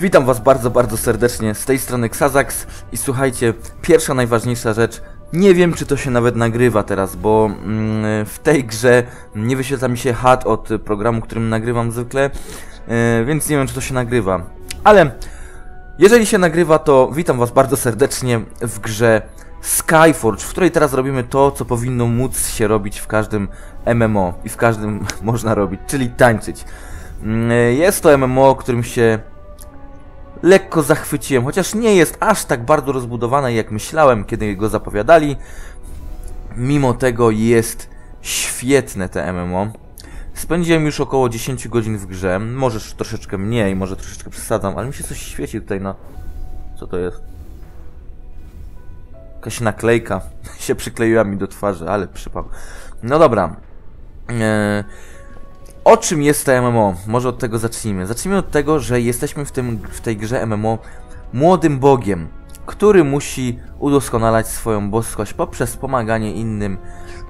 Witam was bardzo, bardzo serdecznie. Z tej strony Xazax i słuchajcie, pierwsza najważniejsza rzecz, nie wiem czy to się nawet nagrywa teraz, bo mm, w tej grze nie wyświetla mi się HUD od programu, którym nagrywam zwykle, yy, więc nie wiem czy to się nagrywa, ale jeżeli się nagrywa to witam was bardzo serdecznie w grze Skyforge, w której teraz robimy to, co powinno móc się robić w każdym MMO i w każdym można robić, czyli tańczyć. Mm, Jest to MMO, którym się lekko zachwyciłem, chociaż nie jest aż tak bardzo rozbudowane jak myślałem, kiedy go zapowiadali. Mimo tego jest świetne te MMO. Spędziłem już około 10 godzin w grze, może troszeczkę mniej, może troszeczkę przesadzam, ale mi się coś świeci tutaj na... Co to jest? Jakaś naklejka się przykleiła mi do twarzy, ale przypał. No dobra. Eee, o czym jest to MMO? Może od tego zacznijmy. Zacznijmy od tego, że jesteśmy w, tym, w tej grze MMO młodym bogiem, który musi udoskonalać swoją boskość poprzez pomaganie innym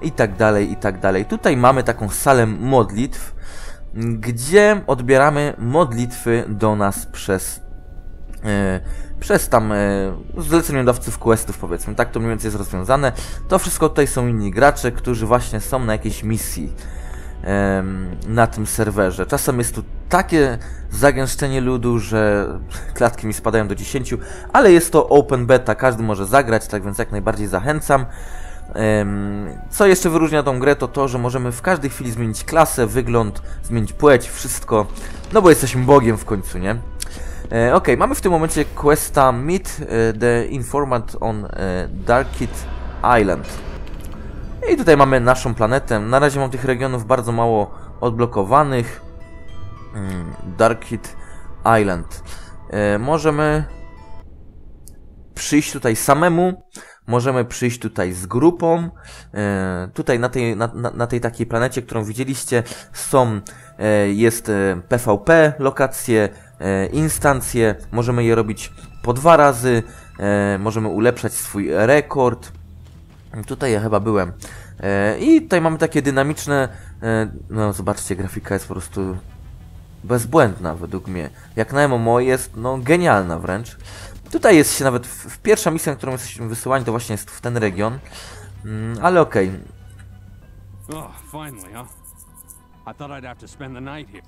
i tak dalej, i tak dalej. Tutaj mamy taką salę modlitw, gdzie odbieramy modlitwy do nas przez e, przez tam e, zleceniodawców questów powiedzmy, tak to mniej więcej jest rozwiązane. To wszystko tutaj są inni gracze, którzy właśnie są na jakiejś misji na tym serwerze. Czasem jest tu takie zagęszczenie ludu, że klatki mi spadają do 10, ale jest to open beta, każdy może zagrać, tak więc jak najbardziej zachęcam. Co jeszcze wyróżnia tą grę, to to, że możemy w każdej chwili zmienić klasę, wygląd, zmienić płeć, wszystko, no bo jesteśmy bogiem w końcu, nie? E, Okej, mamy w tym momencie questa Meet e, the Informant on e, Darkit Island. I tutaj mamy naszą planetę. Na razie mam tych regionów bardzo mało odblokowanych. Mm, Darkit Island. E, możemy przyjść tutaj samemu. Możemy przyjść tutaj z grupą. E, tutaj na tej, na, na, tej takiej planecie, którą widzieliście, są, e, jest PvP, lokacje, instancje. Możemy je robić po dwa razy. Możemy ulepszać swój rekord. Tutaj ja chyba byłem. E, I tutaj mamy takie dynamiczne. E, no, zobaczcie, grafika jest po prostu bezbłędna według mnie. Jak na MMO jest, no, genialna wręcz. Tutaj jest się nawet w, w pierwsza misja, na którą jesteśmy wysyłani, to właśnie jest w ten region. Mm, ale okej. Oh, finally, huh? I thought I'd have to spend the night here.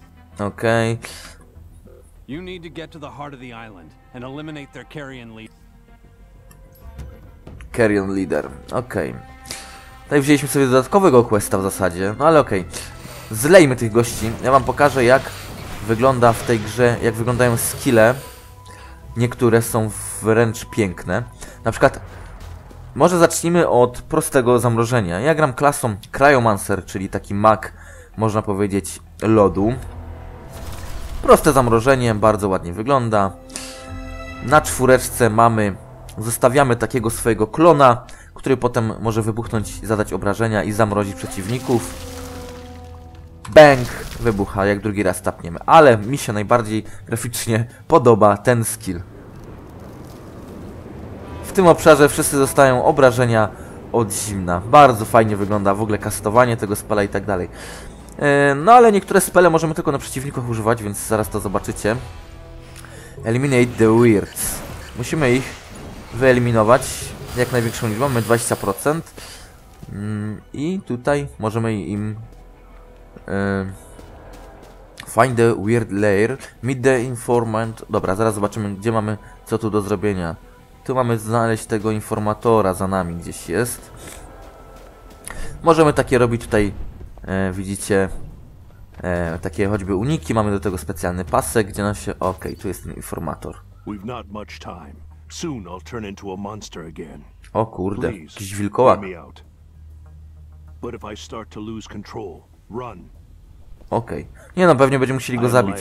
Okej. You need to get to the heart of the island and eliminate their carrion lead. Carrion Leader. Okej. Tutaj wzięliśmy sobie dodatkowego questa w zasadzie, no ale okej. Zlejmy tych gości. Ja wam pokażę jak wygląda w tej grze, jak wyglądają skille. Niektóre są wręcz piękne. Na przykład może zacznijmy od prostego zamrożenia. Ja gram klasą Cryomancer, czyli taki mag, można powiedzieć, lodu. Proste zamrożenie, bardzo ładnie wygląda. Na czwóreczce mamy, zostawiamy takiego swojego klona, który potem może wybuchnąć, zadać obrażenia i zamrozić przeciwników. Bang! Wybucha, jak drugi raz tapniemy. Ale mi się najbardziej graficznie podoba ten skill. W tym obszarze wszyscy dostają obrażenia od zimna. Bardzo fajnie wygląda w ogóle kastowanie tego spela i tak dalej. E, No ale niektóre spele możemy tylko na przeciwnikach używać, więc zaraz to zobaczycie. Eliminate the weirds. Musimy ich wyeliminować jak największą liczbą, mamy 20%. Mm, I tutaj możemy im e, Find the weird layer, meet the informant. Dobra, zaraz zobaczymy, gdzie mamy, co tu do zrobienia. Tu mamy znaleźć tego informatora, za nami gdzieś jest. Możemy takie robić tutaj, e, widzicie, e, takie choćby uniki. Mamy do tego specjalny pasek, gdzie nam się... Okej, tu jest ten informator. We've not much time. Soon I'll turn into a monster again. O kurde, jakiś wilkołak. But if I start to lose control, run. Okej. Nie no, pewnie będziemy musieli go zabić.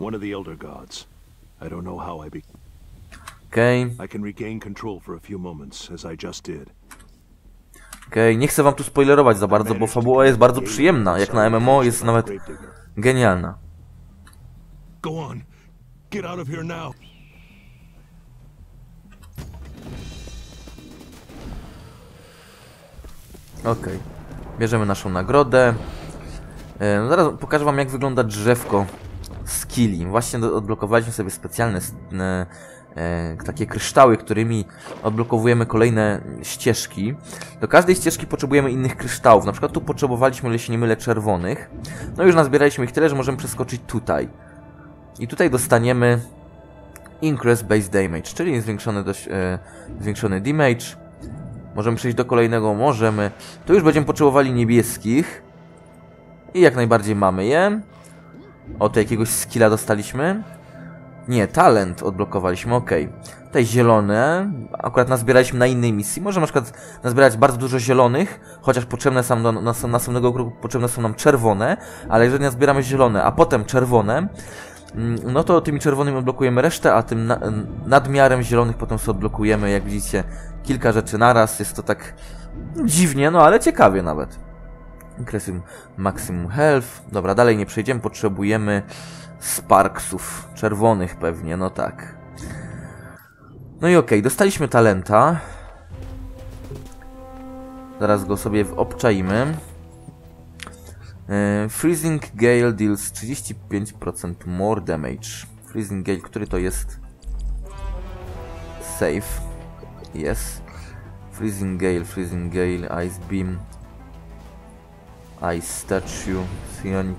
One of the Elder Gods. I don't know how I be. Okej, I can regain control for a few moments, as I just did. okej. Nie chcę wam tu spoilerować za bardzo, bo fabuła jest bardzo przyjemna. Jak na MMO jest nawet genialna. Go on, get out of here now. Okej. Bierzemy naszą nagrodę. E, no zaraz pokażę wam jak wygląda drzewko skilli. Właśnie odblokowaliśmy sobie specjalne e, takie kryształy, którymi odblokowujemy kolejne ścieżki. Do każdej ścieżki potrzebujemy innych kryształów. Na przykład tu potrzebowaliśmy, się nie mylę, czerwonych. No już nazbieraliśmy ich tyle, że możemy przeskoczyć tutaj. I tutaj dostaniemy Increase Base Damage, czyli zwiększony, dość, e, zwiększony damage. Możemy przejść do kolejnego, możemy. Tu już będziemy potrzebowali niebieskich. I jak najbardziej mamy je. Oto jakiegoś skilla dostaliśmy. Nie, talent odblokowaliśmy, ok. Tutaj zielone, akurat nazbieraliśmy na innej misji. Możemy na przykład nazbierać bardzo dużo zielonych, chociaż potrzebne są do nas- następnego kroku potrzebne są nam czerwone, ale jeżeli nazbieramy zielone, a potem czerwone, no to tymi czerwonymi odblokujemy resztę, a tym na, nadmiarem zielonych potem sobie odblokujemy, jak widzicie, kilka rzeczy naraz. Jest to tak dziwnie, no ale ciekawie nawet. Increasing maximum health. Dobra, dalej nie przejdziemy, potrzebujemy Sparksów. Czerwonych pewnie, no tak. No i okej, dostaliśmy talenta. Zaraz go sobie obczaimy. E, Freezing Gale deals 35% more damage. Freezing Gale, który to jest? Save. Yes. Freezing Gale, Freezing Gale, Ice Beam. Ice Statue, Psionic.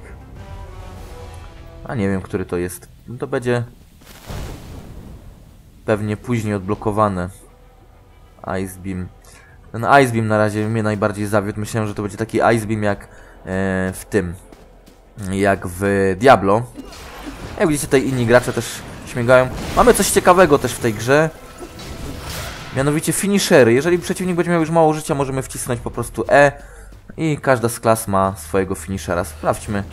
A nie wiem, który to jest. No to będzie pewnie później odblokowane. Ice Beam. Ten Ice Beam na razie mnie najbardziej zawiódł. Myślałem, że to będzie taki Ice Beam jak w tym. Jak w Diablo. Jak widzicie, tutaj inni gracze też śmigają. Mamy coś ciekawego też w tej grze. Mianowicie finishery. Jeżeli przeciwnik będzie miał już mało życia, możemy wcisnąć po prostu E. I każda z klas ma swojego finishera. Sprawdźmy,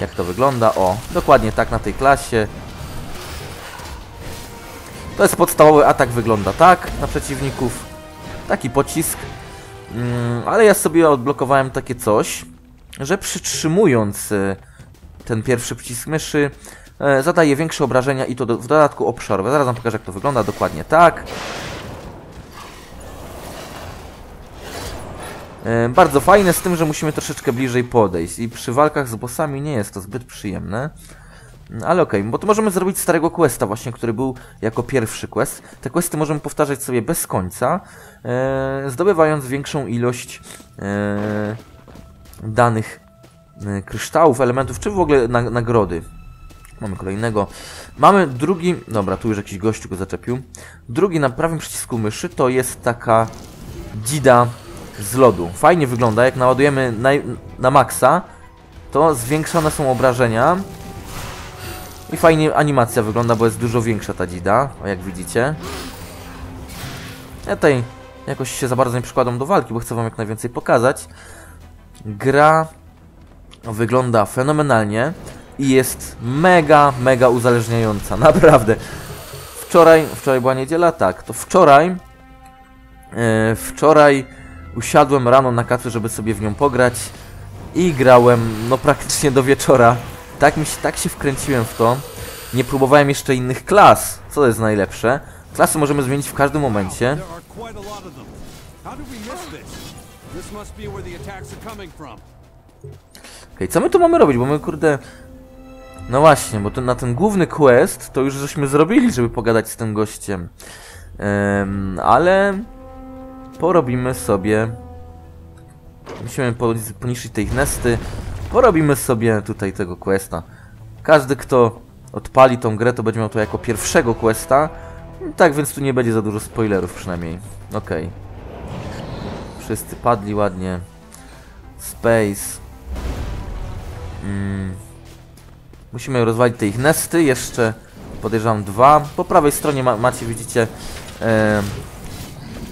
jak to wygląda. O, dokładnie tak na tej klasie. To jest podstawowy atak, wygląda tak na przeciwników. Taki pocisk. Mm, ale ja sobie odblokowałem takie coś, że przytrzymując e, ten pierwszy przycisk myszy, e, zadaje większe obrażenia i to w dodatku obszarowe. Zaraz wam pokażę, jak to wygląda dokładnie tak. E, bardzo fajne, z tym, że musimy troszeczkę bliżej podejść i przy walkach z bossami nie jest to zbyt przyjemne. Mm, Ale okej, bo to możemy zrobić starego questa właśnie, który był jako pierwszy quest. Te questy możemy powtarzać sobie bez końca, e, zdobywając większą ilość e, danych e, kryształów, elementów, czy w ogóle na, nagrody. Mamy kolejnego. Mamy drugi, dobra, tu już jakiś gościu go zaczepił. Drugi na prawym przycisku myszy to jest taka dzida z lodu. Fajnie wygląda, jak naładujemy na, na maksa, to zwiększone są obrażenia. I fajnie animacja wygląda, bo jest dużo większa ta dzida, jak widzicie. Ja tutaj jakoś się za bardzo nie przykładam do walki, bo chcę wam jak najwięcej pokazać. Gra wygląda fenomenalnie i jest mega, mega uzależniająca, naprawdę. Wczoraj, wczoraj była niedziela? Tak, to wczoraj, e, wczoraj usiadłem rano na kacu, żeby sobie w nią pograć i grałem, no praktycznie do wieczora. Tak, mi się, tak się wkręciłem w to. Nie próbowałem jeszcze innych klas, co jest najlepsze. Klasy możemy zmienić w każdym momencie. Okej, co my tu mamy robić? Bo my kurde... No właśnie, bo to, na ten główny quest to już żeśmy zrobili, żeby pogadać z tym gościem. Em, ale... Porobimy sobie... Musimy po- poniszczyć te ich nesty. Porobimy sobie tutaj tego questa. Każdy, kto odpali tą grę, to będzie miał to jako pierwszego questa. Tak więc tu nie będzie za dużo spoilerów przynajmniej. Okej. Wszyscy padli ładnie. Space. Mm. Musimy rozwalić te ich nesty, jeszcze podejrzewam dwa. Po prawej stronie ma macie, widzicie, e,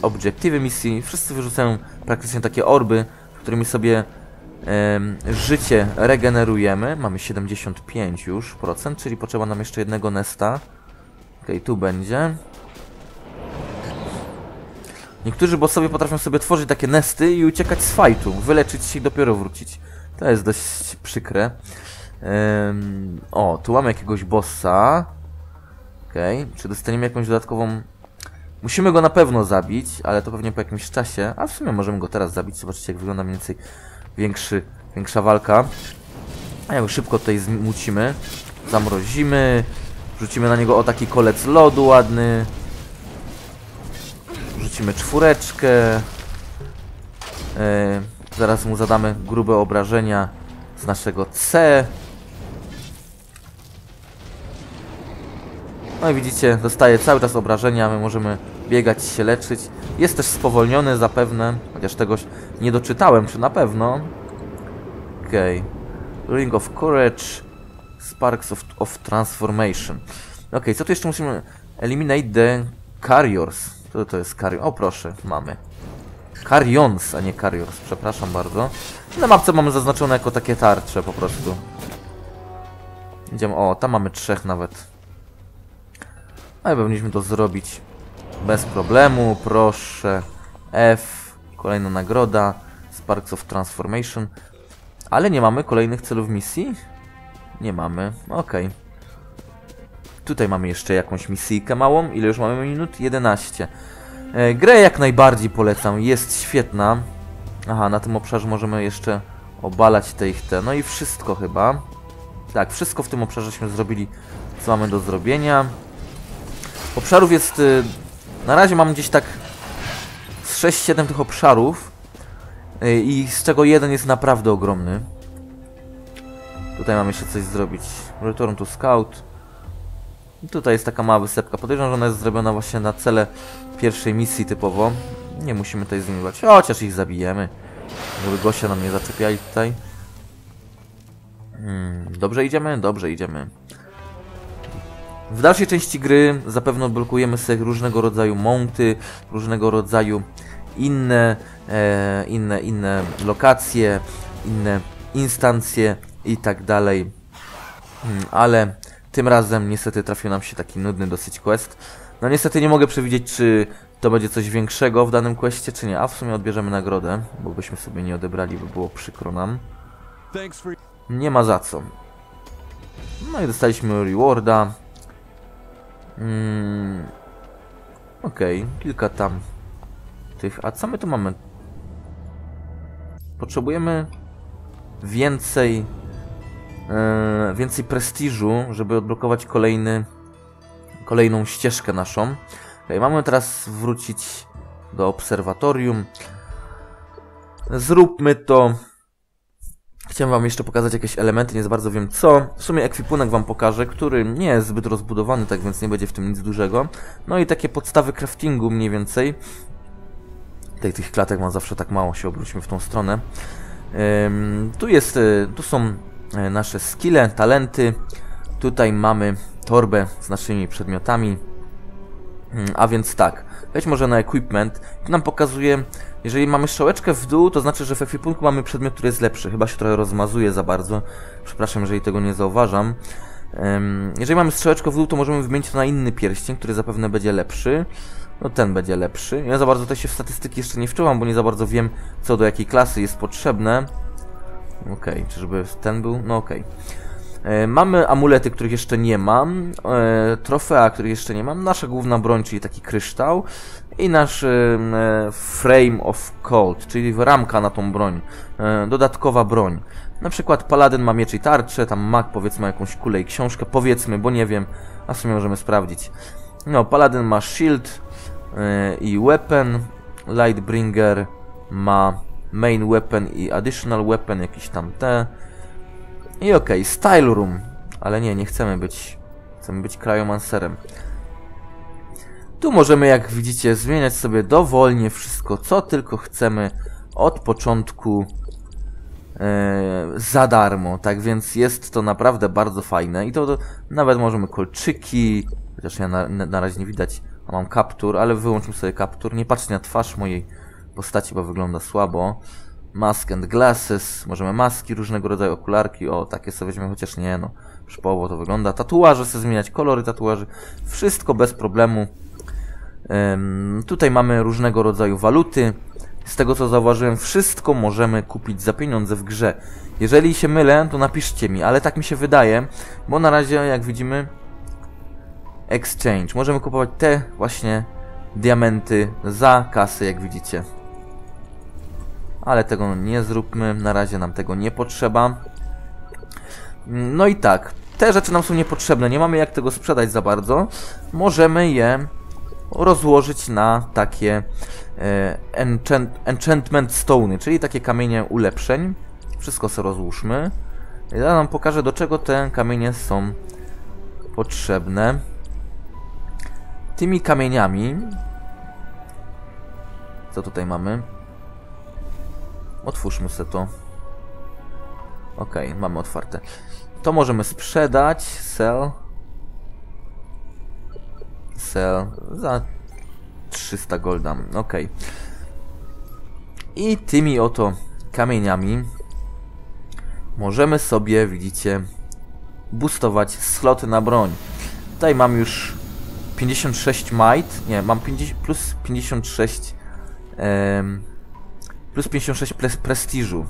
obiektywy misji. Wszyscy wyrzucają praktycznie takie orby, którymi sobie em, życie regenerujemy. Mamy 75 już procent, czyli potrzeba nam jeszcze jednego nesta. Okej, tu będzie. Niektórzy bossowie potrafią sobie tworzyć takie nesty i uciekać z fajtu, wyleczyć się i dopiero wrócić. To jest dość przykre. O, tu mamy jakiegoś bossa. Okej, czy dostaniemy jakąś dodatkową... Musimy go na pewno zabić, ale to pewnie po jakimś czasie. A w sumie możemy go teraz zabić. Zobaczcie, jak wygląda mniej więcej większy, większa walka. A jak szybko tutaj zmucimy, zamrozimy, rzucimy na niego o taki kolec lodu ładny. Rzucimy czwóreczkę. E, zaraz mu zadamy grube obrażenia z naszego C. No i widzicie, dostaje cały czas obrażenia, my możemy biegać, się leczyć. Jest też spowolniony zapewne, chociaż tegoś nie doczytałem, czy na pewno. Okej. Okay. Ring of Courage, Sparks of, of Transformation. Okej, co tu jeszcze musimy... Eliminate the Carriers. Co to jest Carrier? O proszę, mamy. Carrions, a nie Carriers, przepraszam bardzo. Na mapce mamy zaznaczone jako takie tarcze po prostu. Idziemy, o, tam mamy trzech nawet. Ale powinniśmy to zrobić bez problemu, proszę. F, kolejna nagroda, Sparks of Transformation. Ale nie mamy kolejnych celów misji? Nie mamy, okej. Okay. Tutaj mamy jeszcze jakąś misyjkę małą. Ile już mamy minut? 11. E, grę jak najbardziej polecam, jest świetna. Aha, na tym obszarze możemy jeszcze obalać te ich te. No i wszystko chyba. Tak, wszystko w tym obszarześmy zrobili, co mamy do zrobienia. Obszarów jest... Y, na razie mam gdzieś tak z 6-7 tych obszarów y, i z czego jeden jest naprawdę ogromny. Tutaj mam jeszcze coś zrobić. Return to Scout. Tutaj jest taka mała wysepka. Podejrzewam, że ona jest zrobiona właśnie na cele pierwszej misji typowo. Nie musimy tutaj zmieniać. Chociaż ich zabijemy. Żeby gościa nam nie zaczepiali tutaj. Hmm, dobrze idziemy? Dobrze idziemy. W dalszej części gry zapewne odblokujemy sobie różnego rodzaju monty, różnego rodzaju inne, e, inne, inne lokacje, inne instancje i tak dalej. Hmm, ale tym razem niestety trafił nam się taki nudny dosyć quest. No niestety nie mogę przewidzieć, czy to będzie coś większego w danym questie, czy nie. A w sumie odbierzemy nagrodę, bo byśmy sobie nie odebrali, by było przykro nam. Nie ma za co. No i dostaliśmy rewarda. Mm, Okej, okay, kilka tam tych. A co my tu mamy? Potrzebujemy więcej więcej prestiżu, żeby odblokować kolejny kolejną ścieżkę naszą. Okay, mamy teraz wrócić do obserwatorium. Zróbmy to Chciałem wam jeszcze pokazać jakieś elementy, nie za bardzo wiem co. W sumie ekwipunek wam pokażę, który nie jest zbyt rozbudowany, tak więc nie będzie w tym nic dużego. No i takie podstawy craftingu mniej więcej. Tej, tych klatek mam zawsze tak mało, się obróćmy w tą stronę. Ym, tu jest, y, tu są nasze skille, talenty. Tutaj mamy torbę z naszymi przedmiotami. Ym, a więc tak, wejdź może na equipment. Tu nam pokazuje jeżeli mamy strzałeczkę w dół, to znaczy, że w ekwipunku mamy przedmiot, który jest lepszy. Chyba się trochę rozmazuje za bardzo. Przepraszam, jeżeli tego nie zauważam. jeżeli mamy strzałeczkę w dół, to możemy wymienić to na inny pierścień, który zapewne będzie lepszy. No ten będzie lepszy. Ja za bardzo tutaj się w statystyki jeszcze nie wczułam, bo nie za bardzo wiem, co do jakiej klasy jest potrzebne. Okej, okay, czyżby ten był? No okej. Okay. E, mamy amulety, których jeszcze nie mam, e, trofea, których jeszcze nie mam, nasza główna broń, czyli taki kryształ, i nasz e, frame of cold, czyli ramka na tą broń, e, dodatkowa broń. Na przykład paladyn ma miecz i tarczę, tam mag powiedzmy jakąś kulę i książkę, powiedzmy, bo nie wiem, a w sumie możemy sprawdzić. No, paladyn ma shield e, i weapon, lightbringer ma main weapon i additional weapon, jakiś tam te. I okay, style room, ale nie, nie chcemy być, chcemy być krajomancerem. Tu możemy, jak widzicie, zmieniać sobie dowolnie wszystko, co tylko chcemy od początku e, za darmo. Tak więc jest to naprawdę bardzo fajne. I to, to nawet możemy kolczyki, chociaż ja na, na razie nie widać, a mam kaptur, ale wyłączmy sobie kaptur. Nie patrzcie na twarz mojej postaci, bo wygląda słabo. Mask and glasses, możemy maski, różnego rodzaju okularki, o takie sobie weźmiemy, chociaż nie no, szpowo to wygląda. Tatuaże, sobie zmieniać kolory tatuaży, wszystko bez problemu. Tutaj mamy różnego rodzaju waluty. Z tego co zauważyłem, wszystko możemy kupić za pieniądze w grze. Jeżeli się mylę, to napiszcie mi, ale tak mi się wydaje, bo na razie, jak widzimy, exchange. Możemy kupować te właśnie diamenty za kasy, jak widzicie. Ale tego nie zróbmy, na razie nam tego nie potrzeba. No i tak, te rzeczy nam są niepotrzebne, nie mamy jak tego sprzedać za bardzo. Możemy je rozłożyć na takie e, enchant, enchantment stony, czyli takie kamienie ulepszeń. Wszystko sobie rozłóżmy. Ja nam pokażę do czego te kamienie są potrzebne. Tymi kamieniami co tutaj mamy? Otwórzmy sobie to. Okej, mamy otwarte. To możemy sprzedać. Sell. Sell. Za 300 golda. Okej. I tymi oto kamieniami możemy sobie, widzicie, boostować sloty na broń. Tutaj mam już 56 might, nie, mam 50, plus 56 em, plus 56 pres, prestiżu.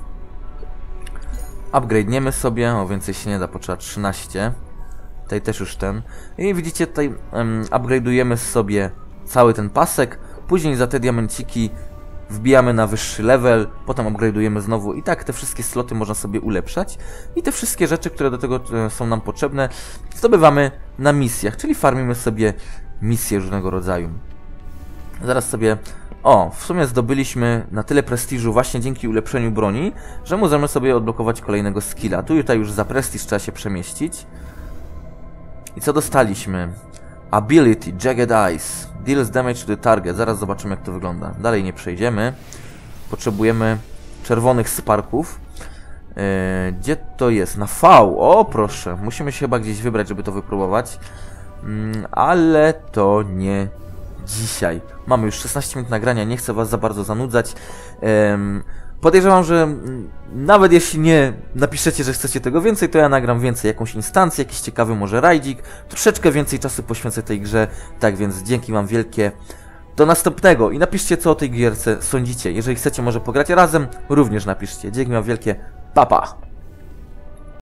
Upgrade'niemy sobie, o więcej się nie da, potrzeba 13. Tutaj też już ten. I widzicie, tutaj um, upgrade'ujemy sobie cały ten pasek. Później za te diamenciki wbijamy na wyższy level, potem upgrade'ujemy znowu i tak te wszystkie sloty można sobie ulepszać. I te wszystkie rzeczy, które do tego e, są nam potrzebne, zdobywamy na misjach, czyli farmimy sobie misje różnego rodzaju. Zaraz sobie... O, w sumie zdobyliśmy na tyle prestiżu właśnie dzięki ulepszeniu broni, że możemy sobie odblokować kolejnego skilla. Tu tutaj już za prestiż trzeba się przemieścić. I co dostaliśmy? Ability, Jagged Eyes. Deals damage to the target. Zaraz zobaczymy jak to wygląda. Dalej nie przejdziemy. Potrzebujemy czerwonych sparków. Yy, gdzie to jest? Na V. O, proszę. Musimy się chyba gdzieś wybrać, żeby to wypróbować. Mm, ale to nie dzisiaj. Mamy już 16 minut nagrania, nie chcę Was za bardzo zanudzać. Podejrzewam, że mm, nawet jeśli nie napiszecie, że chcecie tego więcej, to ja nagram więcej, jakąś instancję, jakiś ciekawy może rajdzik, troszeczkę więcej czasu poświęcę tej grze, tak więc dzięki Wam wielkie. Do następnego i napiszcie co o tej gierce sądzicie. Jeżeli chcecie może pograć razem, również napiszcie. Dzięki Wam wielkie. Papa! Pa.